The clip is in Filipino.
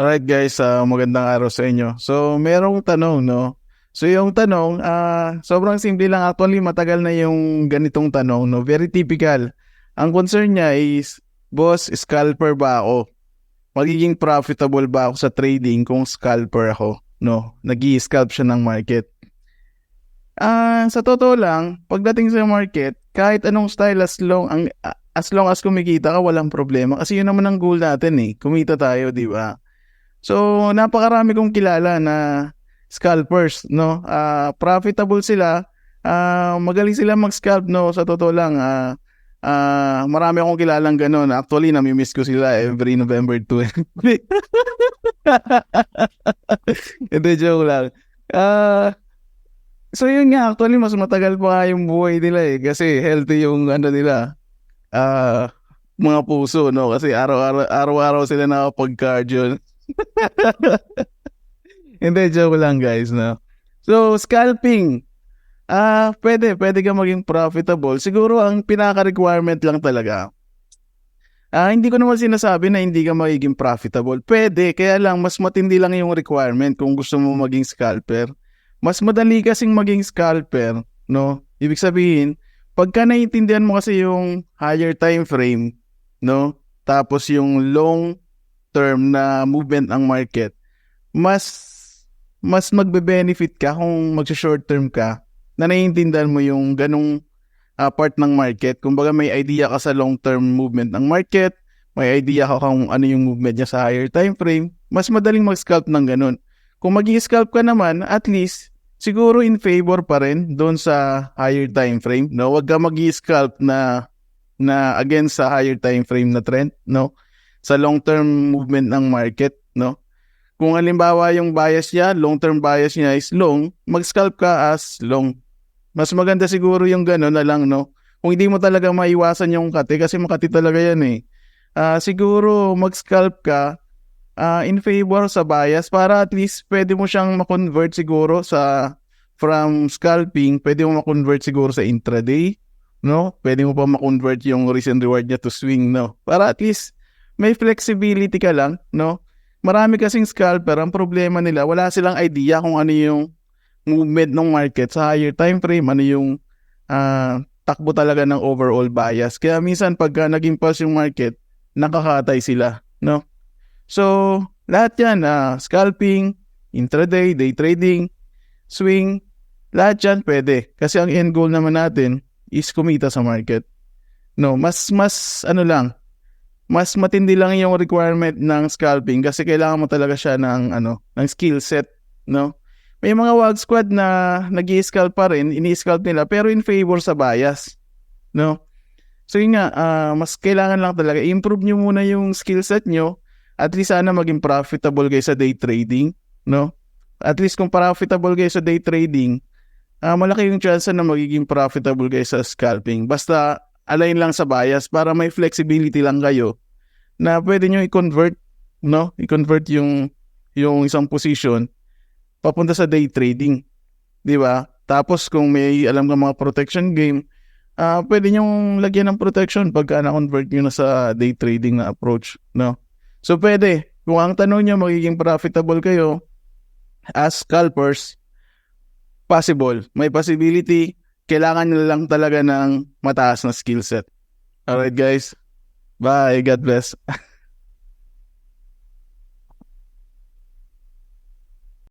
Alright guys, ah, magandang araw sa inyo. So, merong tanong, no? So, yung tanong, ah, sobrang simple lang. Actually, matagal na yung ganitong tanong, no? Very typical. Ang concern niya is, boss, scalper ba ako? Magiging profitable ba ako sa trading kung scalper ako? No, nag scalp siya ng market. Ah, sa totoo lang, pagdating sa market, kahit anong style as long ang as long as kumikita ka, walang problema kasi yun naman ang goal natin eh. Kumita tayo, di ba? So, napakarami kong kilala na scalpers, no? Ah, profitable sila. Ah, magaling sila mag-scalp, no? Sa totoo lang, ah, ah, marami akong kilalang ganun. Actually, nami-miss ko sila every November 12. Hindi, joke lang. Ah, so yun nga, actually, mas matagal pa yung buhay nila eh. Kasi healthy yung ano nila, ah, mga puso, no? Kasi araw-araw, araw-araw sila nakapag-cardio. Hindi, joke lang guys, no? So, scalping. Ah, pwede, pwede ka maging profitable. Siguro ang pinaka-requirement lang talaga. Ah, hindi ko naman sinasabi na hindi ka magiging profitable. Pwede, kaya lang mas matindi lang yung requirement kung gusto mo maging scalper. Mas madali kasing maging scalper, no? Ibig sabihin, pagka naiintindihan mo kasi yung higher time frame, no? Tapos yung long term na movement ang market, mas mas magbe-benefit ka kung magsa-short term ka na naiintindihan mo yung ganong uh, part ng market. Kumbaga may idea ka sa long term movement ng market, may idea ka kung ano yung movement niya sa higher time frame, mas madaling mag-scalp ng ganun. Kung mag scalp ka naman, at least siguro in favor pa rin doon sa higher time frame. No, wag ka mag scalp na na against sa higher time frame na trend, no? Sa long-term movement ng market, no? Kung halimbawa yung bias niya, long-term bias niya is long, mag-scalp ka as long. Mas maganda siguro yung gano'n na lang, no? Kung hindi mo talaga maiwasan yung kate, kasi makati talaga yan eh. Uh, siguro mag-scalp ka uh, in favor sa bias para at least pwede mo siyang ma-convert siguro sa from scalping, pwede mo ma-convert siguro sa intraday, no? Pwede mo pa ma-convert yung risk and reward niya to swing, no? Para at least may flexibility ka lang, no? Marami kasing scalper, ang problema nila, wala silang idea kung ano yung movement ng market sa higher time frame, ano yung uh, takbo talaga ng overall bias. Kaya minsan pagka naging pulse yung market, nakakatay sila, no? So, lahat yan, uh, scalping, intraday, day trading, swing, lahat yan pwede. Kasi ang end goal naman natin is kumita sa market. No, mas mas ano lang, mas matindi lang yung requirement ng scalping kasi kailangan mo talaga siya ng ano, ng skill set, no? May mga wild squad na nag-i-scalp pa rin, ini-scalp nila pero in favor sa bias, no? So yun nga, uh, mas kailangan lang talaga improve nyo muna yung skill set nyo at least sana maging profitable kayo sa day trading, no? At least kung profitable kayo sa day trading, uh, malaki yung chance na magiging profitable kayo sa scalping. Basta align lang sa bias para may flexibility lang kayo na pwede nyo i-convert, no? I-convert yung, yung isang position papunta sa day trading. Di ba? Tapos kung may alam ka mga protection game, uh, pwede nyo lagyan ng protection pagka na-convert nyo na sa day trading na approach, no? So pwede, kung ang tanong nyo magiging profitable kayo as scalpers, possible. May possibility, kailangan nila lang talaga ng mataas na skill set. Alright guys, bye, God bless.